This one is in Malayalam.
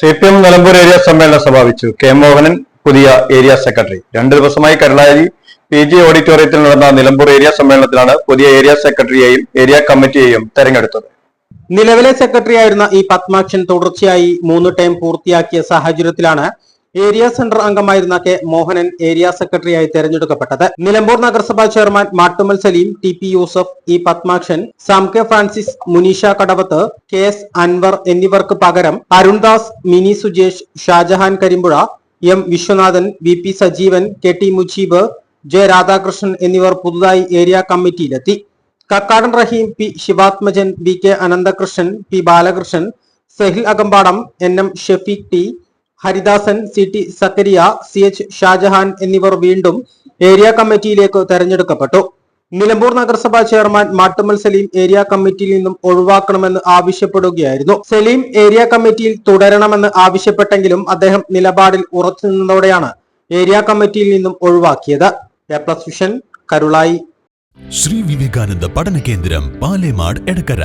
C P M Nilambur area സമ്മേളനം സമാപിച്ചു. കെ മോഹനൻ പുതിയ ഏരിയ സെക്രട്ടറി. രണ്ടു ദിവസമായി കരുളായി പി ജി ഓഡിറ്റോറിയത്തിൽ നടന്ന നിലമ്പൂർ ഏരിയ സമ്മേളനത്തിലാണ് പുതിയ ഏരിയ സെക്രട്ടറിയെയും ഏരിയ കമ്മിറ്റിയെയും തെരഞ്ഞെടുത്തത്. നിലവിലെ സെക്രട്ടറി ആയിരുന്ന ഈ പത്മാക്ഷൻ തുടർച്ചയായി മൂന്ന് ടൈം പൂർത്തിയാക്കിയ സാഹചര്യത്തിലാണ് ഏരിയ സെന്റർ അംഗമായിരുന്ന കെ മോഹനൻ ഏരിയ സെക്രട്ടറിയായി തെരഞ്ഞെടുക്കപ്പെട്ടത്. നിലമ്പൂർ നഗരസഭാ chairman Mattummal Saleem T P Yusuf E Padmakshan Sam K Francis Munisha Kadavath K S Anwar എന്നിവർക്ക് പകരം Arundas Mini Sujesh Shajahan Karimpuzha M Viswanathan V P Sajeevan K T Mujeeb J Radhakrishnan എന്നിവർ പുതുതായി area കമ്മിറ്റിയിലെത്തി. Kakkadan Raheem P Sivathmajan V K Ananthakrishnan P Balakrishnan Sehil Akampadam N M Shefeeq T Haridasan C T Sakkariya C H Shajahan എന്നിവർ വീണ്ടും ഏരിയ കമ്മിറ്റിയിലേക്ക് തെരഞ്ഞെടുക്കപ്പെട്ടു. നിലമ്പൂർ നഗരസഭാ ചെയർമാൻ മാട്ടുമൽ സലീം ഏരിയ കമ്മിറ്റിയിൽ നിന്നും ഒഴിവാക്കണമെന്ന് ആവശ്യപ്പെടുകയായിരുന്നു. സലീം ഏരിയ കമ്മിറ്റിയിൽ തുടരണമെന്ന് ആവശ്യപ്പെട്ടെങ്കിലും അദ്ദേഹം നിലപാടിൽ ഉറച്ചു നിന്നതോടെയാണ് ഏരിയ കമ്മിറ്റിയിൽ നിന്നും ഒഴിവാക്കിയത്. A plus vision Karulai. Shri Vivekananda Patana Kendram Palemad Edakkara.